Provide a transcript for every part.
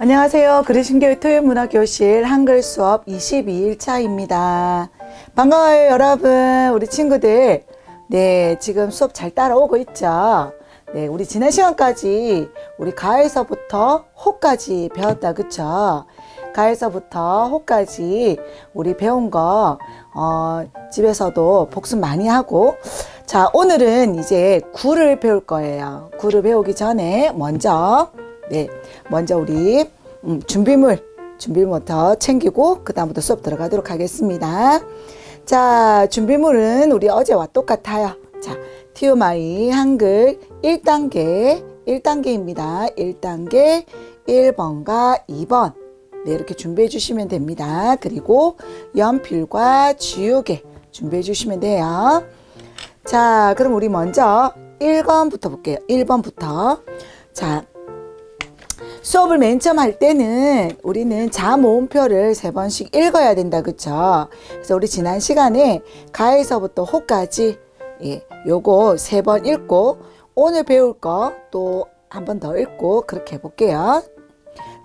안녕하세요. 그리신교회 토요문화교실 한글 수업 22일차입니다. 반가워요, 여러분. 우리 친구들. 네, 지금 수업 잘 따라오고 있죠? 네, 우리 지난 시간까지 우리 가에서부터 호까지 배웠다, 그쵸? 가에서부터 호까지 우리 배운 거, 어, 집에서도 복습 많이 하고. 자, 오늘은 이제 구를 배울 거예요. 구를 배우기 전에 먼저, 네, 먼저 우리 음, 준비물, 준비물부터 챙기고 그 다음부터 수업 들어가도록 하겠습니다. 자, 준비물은 우리 어제와 똑같아요. 자, 티오마이 한글 1단계, 1단계입니다. 1단계 1번과 2번. 네, 이렇게 준비해 주시면 됩니다. 그리고 연필과 지우개 준비해 주시면 돼요. 자, 그럼 우리 먼저 1번부터 볼게요. 1번부터. 자, 수업을 맨 처음 할 때는 우리는 자 모음표를 세 번씩 읽어야 된다, 그쵸? 그래서 우리 지난 시간에 가에서부터 호까지, 예, 요거 세 번 읽고, 오늘 배울 거 또 한 번 더 읽고, 그렇게 해볼게요.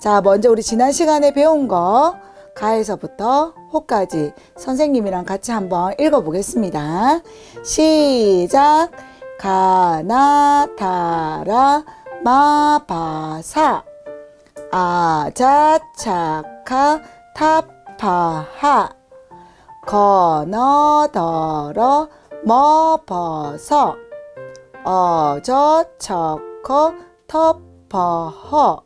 자, 먼저 우리 지난 시간에 배운 거, 가에서부터 호까지 선생님이랑 같이 한번 읽어보겠습니다. 시작. 가나, 타라, 마바사. 아자차카 타파하 건어더러 머버서 어저처커 터퍼허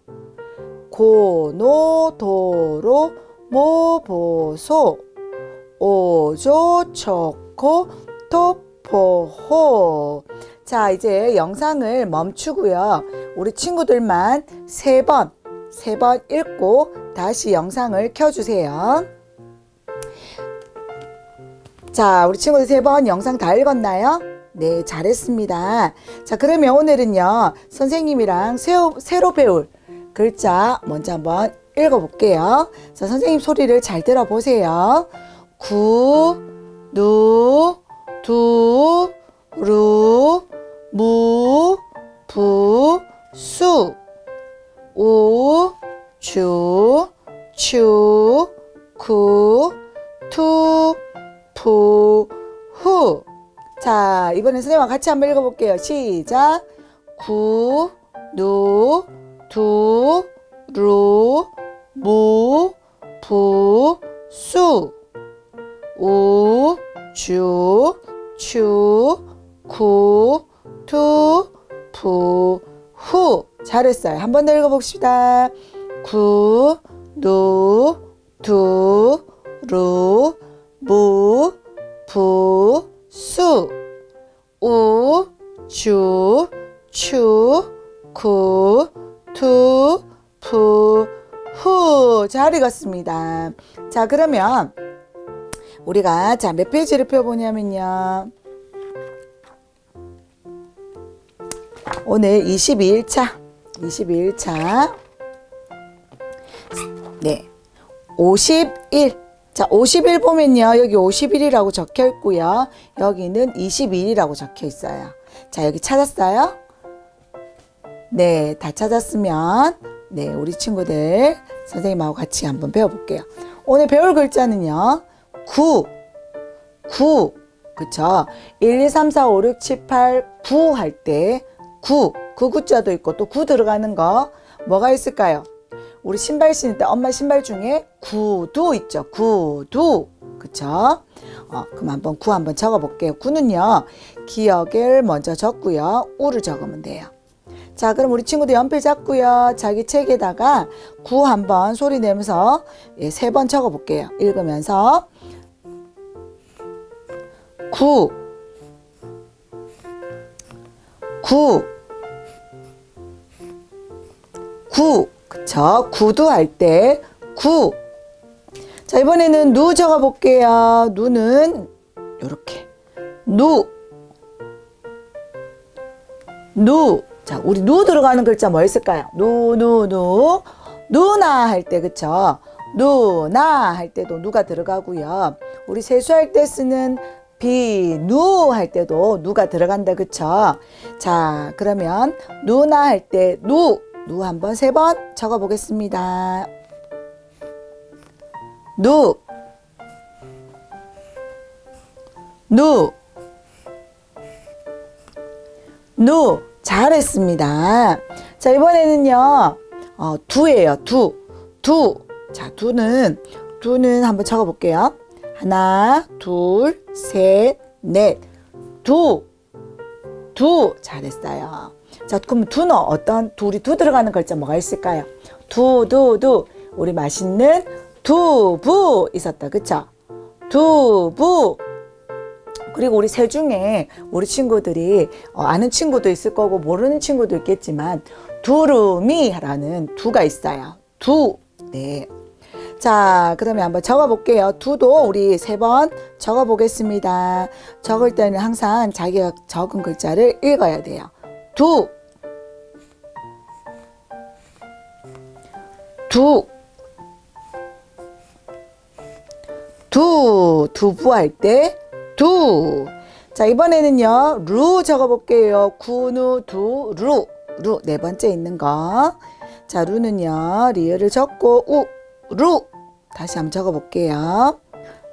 고노도로 모보소 오조초코 토포호 자 이제 영상을 멈추고요 우리 친구들만 세 번 세 번 읽고 다시 영상을 켜주세요. 자, 우리 친구들 세 번 영상 다 읽었나요? 네, 잘했습니다. 자, 그러면 오늘은요, 선생님이랑 새로, 새로 배울 글자 먼저 한번 읽어볼게요. 자, 선생님 소리를 잘 들어보세요. 구, 누, 두, 루, 무, 부, 수. 우, 주, 추, 구, 투, 푸, 후. 자, 이번엔 선생님과 같이 한번 읽어볼게요. 시작. 구, 누, 두, 루, 무, 부, 수. 우, 주, 추, 구, 투, 푸, 후. 잘했어요. 한 번 더 읽어봅시다. 구, 누, 두, 루, 무, 부, 수. 우, 주, 추, 구, 투, 푸, 후. 잘 읽었습니다. 자, 그러면 우리가 자, 몇 페이지를 펴보냐면요. 오늘 22일차, 22일차. 네. 51. 자, 51 보면요. 여기 51이라고 적혀 있고요. 여기는 22일이라고 적혀 있어요. 자, 여기 찾았어요? 네, 다 찾았으면 네, 우리 친구들 선생님하고 같이 한번 배워 볼게요. 오늘 배울 글자는요. 9. 9. 그쵸? 1, 2, 3, 4, 5, 6, 7, 8, 9 할 때, 9. 그 구자도 있고, 또 9 들어가는 거, 뭐가 있을까요? 우리 신발 신을 때 엄마 신발 중에 구두 있죠. 구두. 그쵸? 어, 그럼 한번 구 한번 적어 볼게요. 구는요, 기억을 먼저 적고요. 우를 적으면 돼요. 자, 그럼 우리 친구들 연필 잡고요. 자기 책에다가 구 한번 소리 내면서 예, 세 번 적어 볼게요. 읽으면서. 구, 구, 구, 그쵸? 구두 할 때, 구. 자, 이번에는 누 적어 볼게요. 누는, 요렇게. 누, 누. 자, 우리 누 들어가는 글자 뭐 있을까요? 누, 누, 누. 누나 할 때, 그쵸? 누나 할 때도 누가 들어가고요. 우리 세수할 때 쓰는 비, 누 할 때도 누가 들어간다. 그쵸? 자, 그러면 누나 할 때 누, 누 한 번 세 번 적어 보겠습니다. 누, 누, 누. 잘했습니다. 자, 이번에는요, 어, 두예요, 두. 두. 자, 두는, 두는 한번 적어 볼게요. 하나, 둘, 셋, 넷. 두. 두. 잘했어요. 자, 그럼 두는 어떤, 둘이 두 들어가는 글자 뭐가 있을까요? 두, 두, 두. 우리 맛있는 두부 있었다. 그쵸? 두부. 그리고 우리 세 중에 우리 친구들이 어, 아는 친구도 있을 거고 모르는 친구도 있겠지만 두루미라는 두가 있어요. 두. 네. 자, 그러면 한번 적어 볼게요. 두도 우리 세 번 적어 보겠습니다. 적을 때는 항상 자기가 적은 글자를 읽어야 돼요. 두. 두. 두. 두부 할 때 두. 자, 이번에는요, 루 적어볼게요. 구누, 두, 루. 루. 네 번째 있는 거. 자, 루는요, 리을을 적고, 우, 루. 다시 한번 적어볼게요.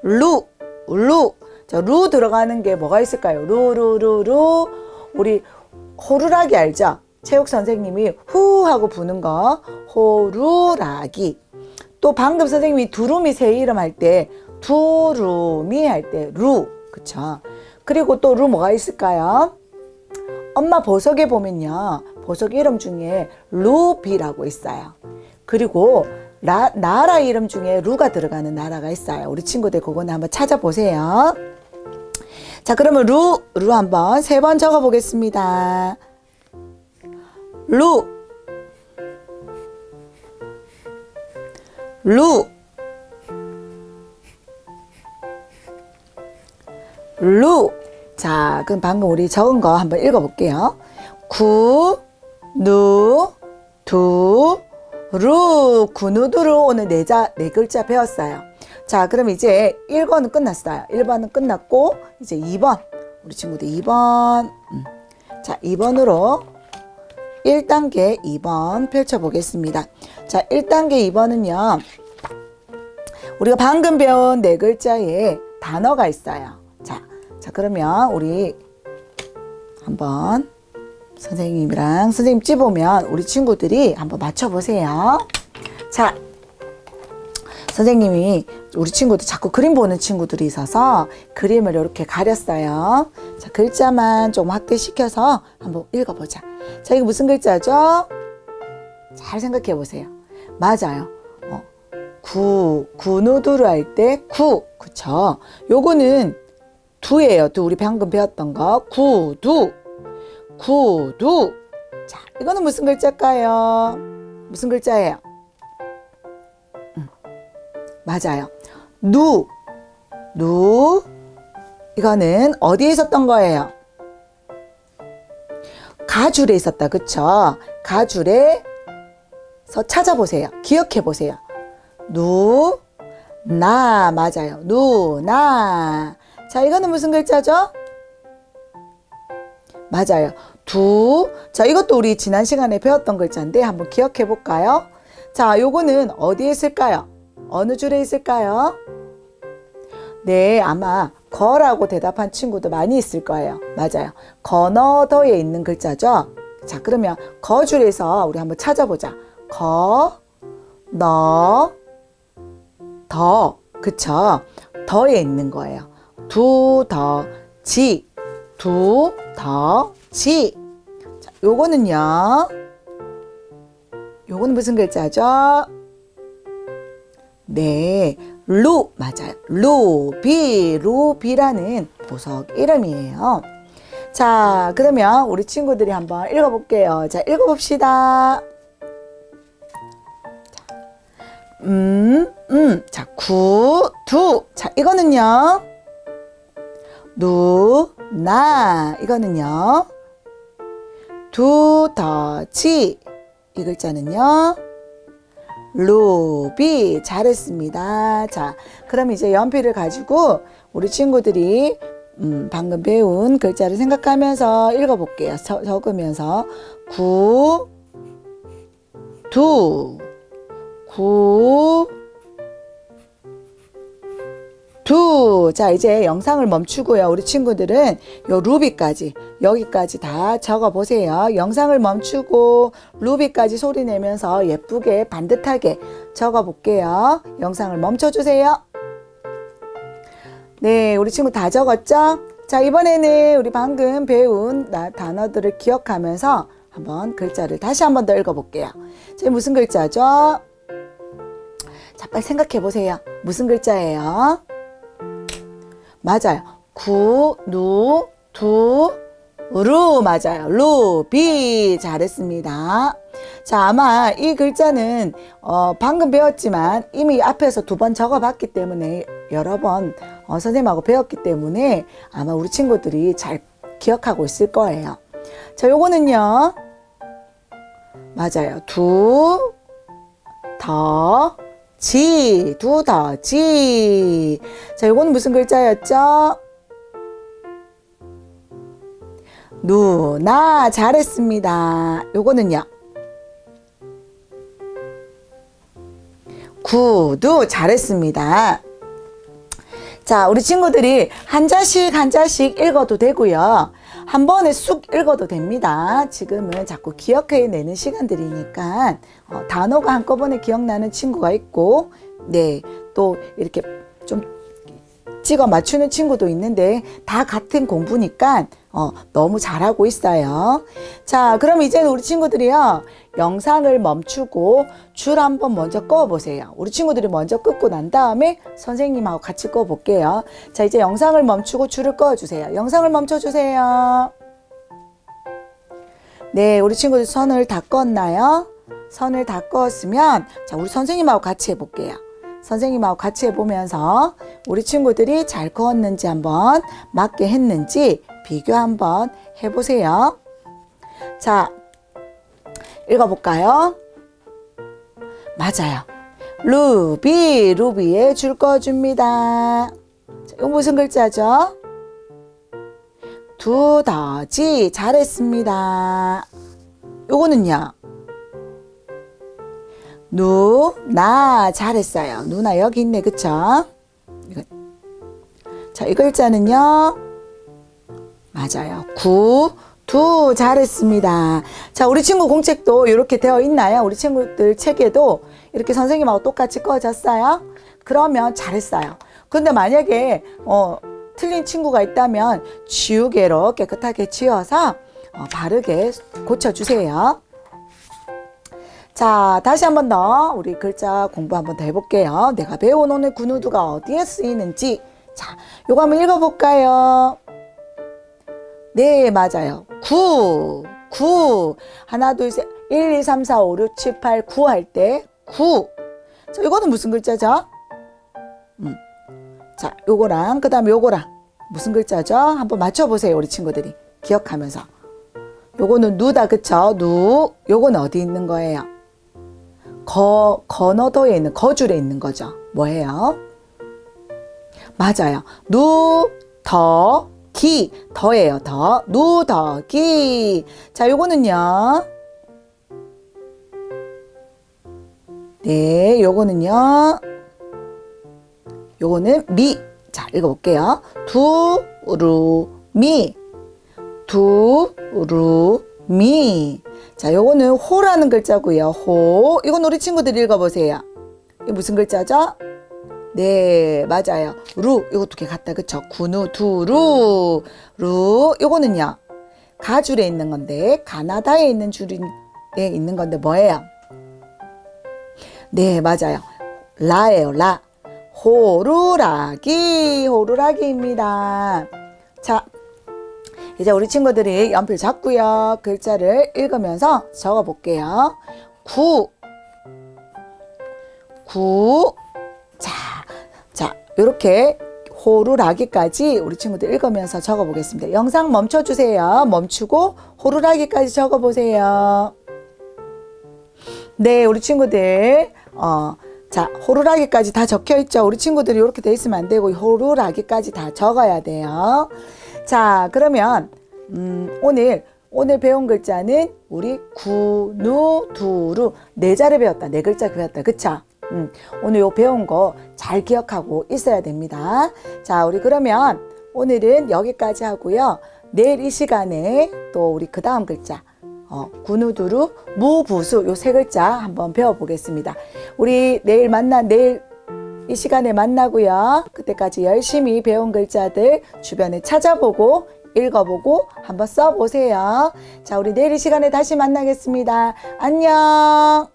루, 루. 자, 루 들어가는 게 뭐가 있을까요? 루, 루, 루, 루. 우리 호루라기 알죠? 체육 선생님이 후 하고 부는 거. 호루라기. 또 방금 선생님이 두루미 새 이름 할 때, 두루미 할 때, 루. 그쵸? 그리고 또루 뭐가 있을까요? 엄마 보석에 보면요. 보석 이름 중에 루비라고 있어요. 그리고 라, 나라 이름 중에 루가 들어가는 나라가 있어요. 우리 친구들 그거는 한번 찾아보세요. 자, 그러면 루, 루 한번 세 번 적어 보겠습니다. 루, 루, 루. 자, 그럼 방금 우리 적은 거 한번 읽어볼게요. 구, 누, 두, 루. 구누두루 오늘 네, 자, 네 글자 배웠어요. 자, 그럼 이제 1번은 끝났어요. 1번은 끝났고, 이제 2번. 우리 친구들 2번. 음. 자, 2번으로 1단계 2번 펼쳐보겠습니다. 자, 1단계 2번은요. 우리가 방금 배운 네 글자에 단어가 있어요. 자, 자 그러면 우리 한번 선생님이랑 선생님 찝으면 우리 친구들이 한번 맞춰보세요. 자, 선생님이 우리 친구들 자꾸 그림 보는 친구들이 있어서 그림을 이렇게 가렸어요. 자, 글자만 좀 확대시켜서 한번 읽어보자. 자, 이거 무슨 글자죠? 잘 생각해 보세요. 맞아요. 어, 구, 구누두루 할 때 구, 그쵸? 요거는 두예요. 두, 우리 방금 배웠던 거. 구두, 구두. 자, 이거는 무슨 글자일까요? 무슨 글자예요? 음, 맞아요. 누, 누. 이거는 어디에 있었던 거예요? 가줄에 있었다. 그쵸? 가줄에서 찾아보세요. 기억해 보세요. 누, 나. 맞아요. 누, 나. 자, 이거는 무슨 글자죠? 맞아요. 두. 자, 이것도 우리 지난 시간에 배웠던 글자인데 한번 기억해 볼까요? 자, 요거는 어디에 있을까요? 어느 줄에 있을까요? 네, 아마 거라고 대답한 친구도 많이 있을 거예요. 맞아요. 건어더에 있는 글자죠? 자, 그러면 거 줄에서 우리 한번 찾아보자. 거, 너, 더. 그쵸? 더에 있는 거예요. 두, 더, 지. 두, 더, 지. 자, 요거는요. 요거는 무슨 글자죠? 네, 루 맞아요. 루비, 루비라는 보석 이름이에요. 자, 그러면 우리 친구들이 한번 읽어볼게요. 자, 읽어봅시다. 음, 음. 자, 구, 두. 자, 이거는요. 누, 나. 이거는요. 두, 더, 지. 이 글자는요. 루비. 잘했습니다. 자, 그럼 이제 연필을 가지고 우리 친구들이 음, 방금 배운 글자를 생각하면서 읽어볼게요. 저- 적으면서 구, 두, 구, 두. 자, 이제 영상을 멈추고요. 우리 친구들은 요 루비까지, 여기까지 다 적어 보세요. 영상을 멈추고 루비까지 소리 내면서 예쁘게 반듯하게 적어 볼게요. 영상을 멈춰 주세요. 네, 우리 친구 다 적었죠? 자, 이번에는 우리 방금 배운 나- 단어들을 기억하면서 한번 글자를 다시 한번 더 읽어 볼게요. 제 무슨 글자죠? 자, 빨리 생각해 보세요. 무슨 글자예요? 맞아요. 구, 누, 두, 루 맞아요. 루, 비 잘했습니다. 자, 아마 이 글자는 어, 방금 배웠지만 이미 앞에서 두 번 적어봤기 때문에 여러 번 어, 선생님하고 배웠기 때문에 아마 우리 친구들이 잘 기억하고 있을 거예요. 자, 요거는요. 맞아요. 두, 더, 지, 두더 지. 자, 요거는 무슨 글자였죠? 누나 잘했습니다. 요거는요. 구두 잘했습니다. 자, 우리 친구들이 한 자씩 한 자씩 읽어도 되고요. 한 번에 쑥 읽어도 됩니다. 지금은 자꾸 기억해내는 시간들이니까 어, 단어가 한꺼번에 기억나는 친구가 있고, 네, 또 이렇게 좀 찍어 맞추는 친구도 있는데 다 같은 공부니까 어, 너무 잘하고 있어요. 자, 그럼 이제는 우리 친구들이요. 영상을 멈추고 줄 한번 먼저 꺼 보세요. 우리 친구들이 먼저 끄고 난 다음에 선생님하고 같이 꺼 볼게요. 자, 이제 영상을 멈추고 줄을 꺼 주세요. 영상을 멈춰 주세요. 네, 우리 친구들 선을 다 껐나요? 선을 다 껐으면 자, 우리 선생님하고 같이 해 볼게요. 선생님하고 같이 해보면서 우리 친구들이 잘 그었는지 한번 맞게 했는지 비교 한번 해보세요. 자, 읽어볼까요? 맞아요. 루비, 루비에 줄 꺼줍니다. 자, 이거 무슨 글자죠? 두더지, 잘했습니다. 요거는요? 누나 잘했어요. 누나 여기 있네, 그쵸? 자, 이 글자는요. 맞아요. 구, 두 잘했습니다. 자, 우리 친구 공책도 이렇게 되어 있나요? 우리 친구들 책에도 이렇게 선생님하고 똑같이 꺼졌어요? 그러면 잘했어요. 근데 만약에 어, 틀린 친구가 있다면 지우개로 깨끗하게 지워서 어, 바르게 고쳐주세요. 자, 다시 한 번 더 우리 글자 공부 한번 더 해볼게요. 내가 배운 오늘 군우두가 어디에 쓰이는지. 자, 요거 한번 읽어볼까요? 네, 맞아요. 9, 9. 하나, 둘, 셋. 1, 2, 3, 4, 5, 6, 7, 8, 9 할때 9. 자, 이거는 무슨 글자죠? 음. 자, 요거랑 그 다음에 요거랑 무슨 글자죠? 한번 맞춰보세요, 우리 친구들이 기억하면서. 요거는 누다, 그쵸? 누. 요거는 어디 있는 거예요? 거, 건어도에 있는, 거줄에 있는 거죠. 뭐예요? 맞아요. 누, 더, 기. 더예요, 더. 누, 더, 기. 자, 요거는요. 네, 요거는요. 요거는 미. 자, 읽어볼게요. 두, 루, 미. 두, 루, 미. 자, 요거는 호라는 글자고요. 호. 이건 우리 친구들 읽어보세요. 이게 무슨 글자죠? 네, 맞아요. 루. 이거 두 개 같다. 그쵸? 구누, 두루. 루. 요거는요. 가줄에 있는 건데, 가나다에 있는 줄에 있는 건데, 뭐예요? 네, 맞아요. 라예요, 라. 호루라기, 호루라기입니다. 자, 이제 우리 친구들이 연필 잡고요. 글자를 읽으면서 적어 볼게요. 구. 구. 자, 자, 요렇게 호루라기까지 우리 친구들 읽으면서 적어 보겠습니다. 영상 멈춰 주세요. 멈추고 호루라기까지 적어 보세요. 네, 우리 친구들 어 자, 호루라기까지 다 적혀 있죠. 우리 친구들이 이렇게 돼 있으면 안 되고 호루라기까지 다 적어야 돼요. 자, 그러면 음, 오늘 오늘 배운 글자는 우리 구누두루 네 자를 배웠다. 네 글자 배웠다. 그쵸? 음, 오늘 요 배운 거 잘 기억하고 있어야 됩니다. 자, 우리 그러면 오늘은 여기까지 하고요. 내일 이 시간에 또 우리 그 다음 글자 어, 구누두루 무부수 요 세 글자 한번 배워보겠습니다. 우리 내일 만나 내일 이 시간에 만나고요. 그때까지 열심히 배운 글자들 주변에 찾아보고 읽어보고 한번 써보세요. 자, 우리 내일 이 시간에 다시 만나겠습니다. 안녕.